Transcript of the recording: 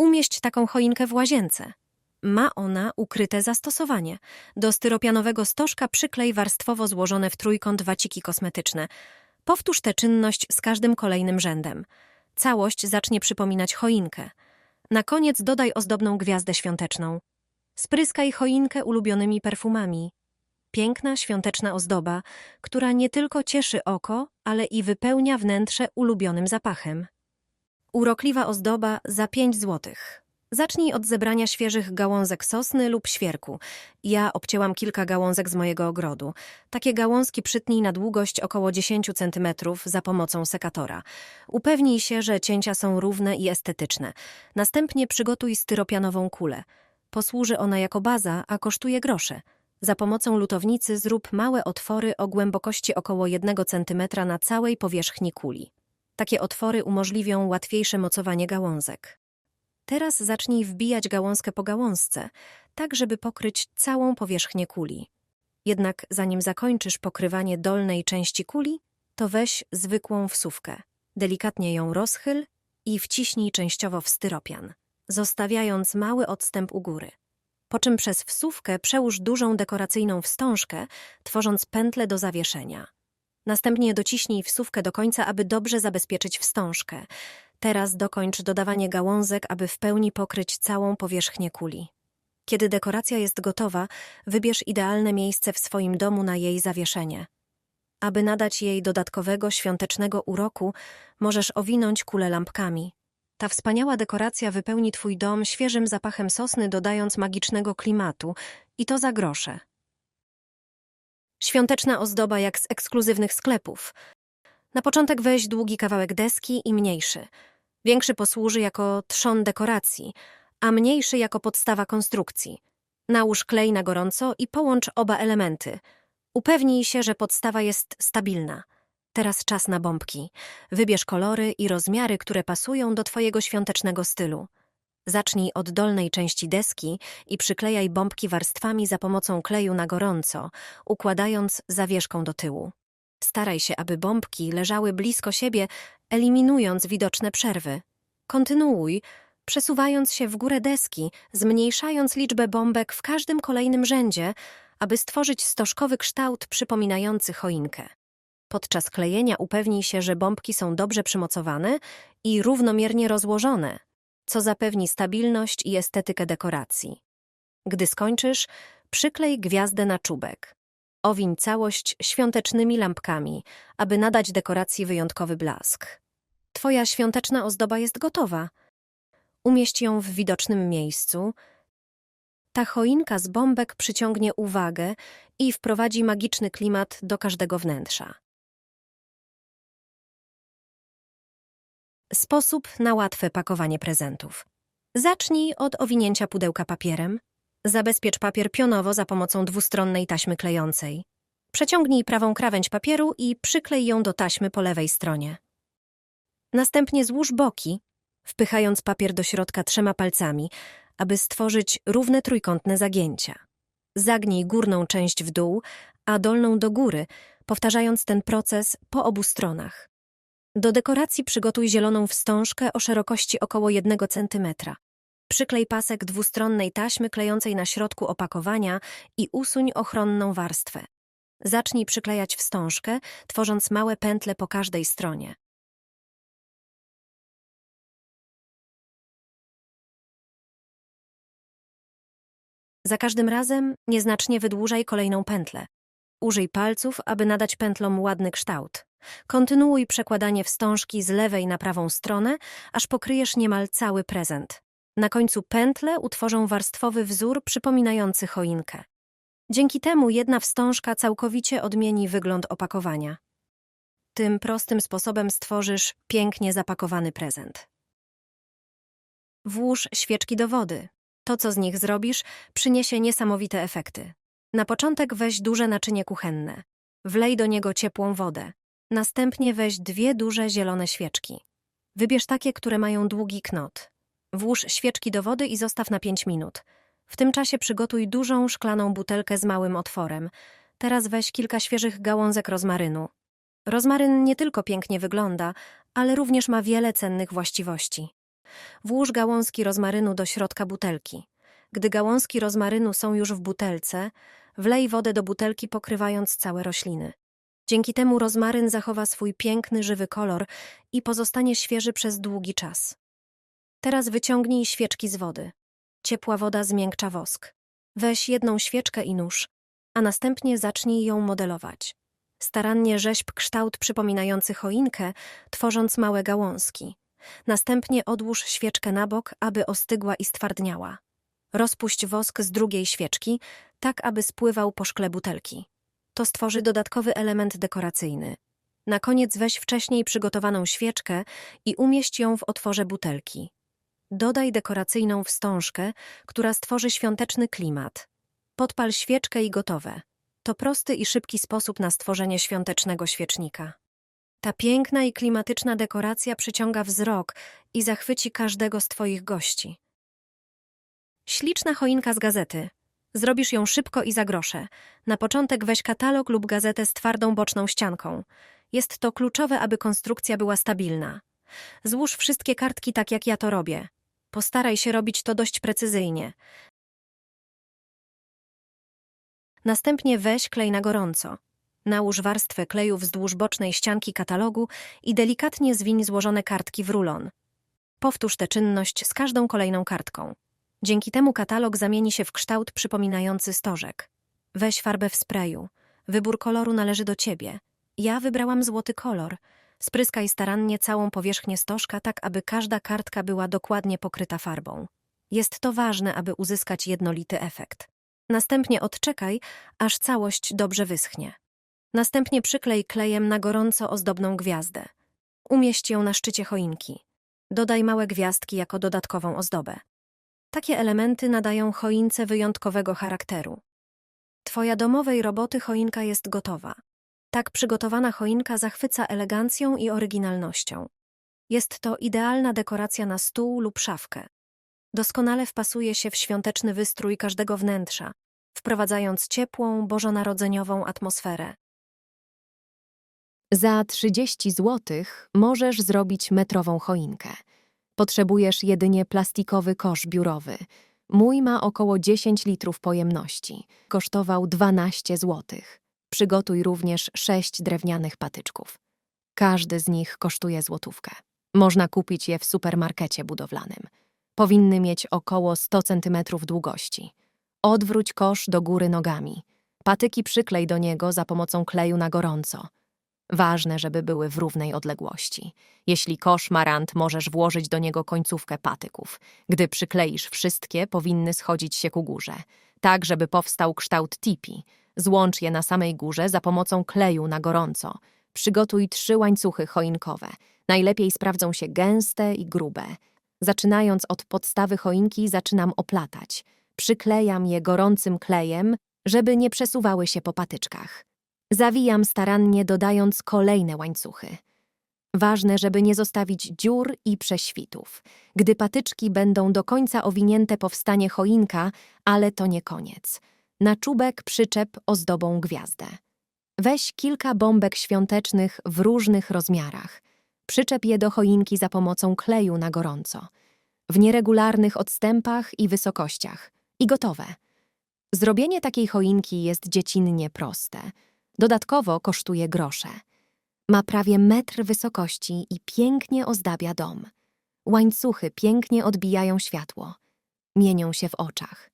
Umieść taką choinkę w łazience. Ma ona ukryte zastosowanie. Do styropianowego stożka przyklej warstwowo złożone w trójkąt waciki kosmetyczne. Powtórz tę czynność z każdym kolejnym rzędem. Całość zacznie przypominać choinkę. Na koniec dodaj ozdobną gwiazdę świąteczną. Spryskaj choinkę ulubionymi perfumami. Piękna, świąteczna ozdoba, która nie tylko cieszy oko, ale i wypełnia wnętrze ulubionym zapachem. Urokliwa ozdoba za 5 złotych. Zacznij od zebrania świeżych gałązek sosny lub świerku. Ja obcięłam kilka gałązek z mojego ogrodu. Takie gałązki przytnij na długość około 10 cm za pomocą sekatora. Upewnij się, że cięcia są równe i estetyczne. Następnie przygotuj styropianową kulę. Posłuży ona jako baza, a kosztuje grosze. Za pomocą lutownicy zrób małe otwory o głębokości około 1 cm na całej powierzchni kuli. Takie otwory umożliwią łatwiejsze mocowanie gałązek. Teraz zacznij wbijać gałązkę po gałązce, tak żeby pokryć całą powierzchnię kuli. Jednak zanim zakończysz pokrywanie dolnej części kuli, to weź zwykłą wsówkę. Delikatnie ją rozchyl i wciśnij częściowo w styropian, zostawiając mały odstęp u góry. Po czym przez wsówkę przełóż dużą dekoracyjną wstążkę, tworząc pętlę do zawieszenia. Następnie dociśnij wsówkę do końca, aby dobrze zabezpieczyć wstążkę. Teraz dokończ dodawanie gałązek, aby w pełni pokryć całą powierzchnię kuli. Kiedy dekoracja jest gotowa, wybierz idealne miejsce w swoim domu na jej zawieszenie. Aby nadać jej dodatkowego świątecznego uroku, możesz owinąć kulę lampkami. Ta wspaniała dekoracja wypełni twój dom świeżym zapachem sosny, dodając magicznego klimatu, i to za grosze. Świąteczna ozdoba jak z ekskluzywnych sklepów. Na początek weź długi kawałek deski i mniejszy. Większy posłuży jako trzon dekoracji, a mniejszy jako podstawa konstrukcji. Nałóż klej na gorąco i połącz oba elementy. Upewnij się, że podstawa jest stabilna. Teraz czas na bombki. Wybierz kolory i rozmiary, które pasują do Twojego świątecznego stylu. Zacznij od dolnej części deski i przyklejaj bombki warstwami za pomocą kleju na gorąco, układając zawieszką do tyłu. Staraj się, aby bombki leżały blisko siebie, eliminując widoczne przerwy. Kontynuuj, przesuwając się w górę deski, zmniejszając liczbę bombek w każdym kolejnym rzędzie, aby stworzyć stożkowy kształt przypominający choinkę. Podczas klejenia upewnij się, że bombki są dobrze przymocowane i równomiernie rozłożone, co zapewni stabilność i estetykę dekoracji. Gdy skończysz, przyklej gwiazdę na czubek. Owiń całość świątecznymi lampkami, aby nadać dekoracji wyjątkowy blask. Twoja świąteczna ozdoba jest gotowa. Umieść ją w widocznym miejscu. Ta choinka z bombek przyciągnie uwagę i wprowadzi magiczny klimat do każdego wnętrza. Sposób na łatwe pakowanie prezentów. Zacznij od owinięcia pudełka papierem. Zabezpiecz papier pionowo za pomocą dwustronnej taśmy klejącej. Przeciągnij prawą krawędź papieru i przyklej ją do taśmy po lewej stronie. Następnie złóż boki, wpychając papier do środka trzema palcami, aby stworzyć równe trójkątne zagięcia. Zagnij górną część w dół, a dolną do góry, powtarzając ten proces po obu stronach. Do dekoracji przygotuj zieloną wstążkę o szerokości około 1 cm. Przyklej pasek dwustronnej taśmy klejącej na środku opakowania i usuń ochronną warstwę. Zacznij przyklejać wstążkę, tworząc małe pętle po każdej stronie. Za każdym razem nieznacznie wydłużaj kolejną pętlę. Użyj palców, aby nadać pętlom ładny kształt. Kontynuuj przekładanie wstążki z lewej na prawą stronę, aż pokryjesz niemal cały prezent. Na końcu pętle utworzą warstwowy wzór przypominający choinkę. Dzięki temu jedna wstążka całkowicie odmieni wygląd opakowania. Tym prostym sposobem stworzysz pięknie zapakowany prezent. Włóż świeczki do wody. To, co z nich zrobisz, przyniesie niesamowite efekty. Na początek weź duże naczynie kuchenne. Wlej do niego ciepłą wodę. Następnie weź dwie duże zielone świeczki. Wybierz takie, które mają długi knot. Włóż świeczki do wody i zostaw na 5 minut. W tym czasie przygotuj dużą szklaną butelkę z małym otworem. Teraz weź kilka świeżych gałązek rozmarynu. Rozmaryn nie tylko pięknie wygląda, ale również ma wiele cennych właściwości. Włóż gałązki rozmarynu do środka butelki. Gdy gałązki rozmarynu są już w butelce, wlej wodę do butelki pokrywając całe rośliny. Dzięki temu rozmaryn zachowa swój piękny, żywy kolor i pozostanie świeży przez długi czas. Teraz wyciągnij świeczki z wody. Ciepła woda zmiękcza wosk. Weź jedną świeczkę i nóż, a następnie zacznij ją modelować. Starannie rzeźb kształt przypominający choinkę, tworząc małe gałązki. Następnie odłóż świeczkę na bok, aby ostygła i stwardniała. Rozpuść wosk z drugiej świeczki, tak aby spływał po szkle butelki. To stworzy dodatkowy element dekoracyjny. Na koniec weź wcześniej przygotowaną świeczkę i umieść ją w otworze butelki. Dodaj dekoracyjną wstążkę, która stworzy świąteczny klimat. Podpal świeczkę i gotowe. To prosty i szybki sposób na stworzenie świątecznego świecznika. Ta piękna i klimatyczna dekoracja przyciąga wzrok i zachwyci każdego z Twoich gości. Śliczna choinka z gazety. Zrobisz ją szybko i za grosze. Na początek weź katalog lub gazetę z twardą boczną ścianką. Jest to kluczowe, aby konstrukcja była stabilna. Złóż wszystkie kartki tak, jak ja to robię. Postaraj się robić to dość precyzyjnie. Następnie weź klej na gorąco. Nałóż warstwę kleju wzdłuż bocznej ścianki katalogu i delikatnie zwiń złożone kartki w rulon. Powtórz tę czynność z każdą kolejną kartką. Dzięki temu katalog zamieni się w kształt przypominający stożek. Weź farbę w sprayu. Wybór koloru należy do ciebie. Ja wybrałam złoty kolor. Spryskaj starannie całą powierzchnię stożka, tak aby każda kartka była dokładnie pokryta farbą. Jest to ważne, aby uzyskać jednolity efekt. Następnie odczekaj, aż całość dobrze wyschnie. Następnie przyklej klejem na gorąco ozdobną gwiazdę. Umieść ją na szczycie choinki. Dodaj małe gwiazdki jako dodatkową ozdobę. Takie elementy nadają choince wyjątkowego charakteru. Twoja domowej roboty choinka jest gotowa. Tak przygotowana choinka zachwyca elegancją i oryginalnością. Jest to idealna dekoracja na stół lub szafkę. Doskonale wpasuje się w świąteczny wystrój każdego wnętrza, wprowadzając ciepłą, bożonarodzeniową atmosferę. Za 30 zł możesz zrobić metrową choinkę. Potrzebujesz jedynie plastikowy kosz biurowy. Mój ma około 10 litrów pojemności. Kosztował 12 zł. Przygotuj również 6 drewnianych patyczków. Każdy z nich kosztuje złotówkę. Można kupić je w supermarkecie budowlanym. Powinny mieć około 100 cm długości. Odwróć kosz do góry nogami. Patyki przyklej do niego za pomocą kleju na gorąco. Ważne, żeby były w równej odległości. Jeśli kosz ma rant, możesz włożyć do niego końcówkę patyków. Gdy przykleisz wszystkie, powinny schodzić się ku górze, tak żeby powstał kształt tipi. Złącz je na samej górze za pomocą kleju na gorąco. Przygotuj trzy łańcuchy choinkowe. Najlepiej sprawdzą się gęste i grube. Zaczynając od podstawy choinki, zaczynam oplatać. Przyklejam je gorącym klejem, żeby nie przesuwały się po patyczkach. Zawijam starannie, dodając kolejne łańcuchy. Ważne, żeby nie zostawić dziur i prześwitów. Gdy patyczki będą do końca owinięte, powstanie choinka, ale to nie koniec. Na czubek przyczep ozdobą gwiazdę. Weź kilka bombek świątecznych w różnych rozmiarach. Przyczep je do choinki za pomocą kleju na gorąco. W nieregularnych odstępach i wysokościach. I gotowe. Zrobienie takiej choinki jest dziecinnie proste. Dodatkowo kosztuje grosze. Ma prawie metr wysokości i pięknie ozdabia dom. Łańcuchy pięknie odbijają światło. Mienią się w oczach.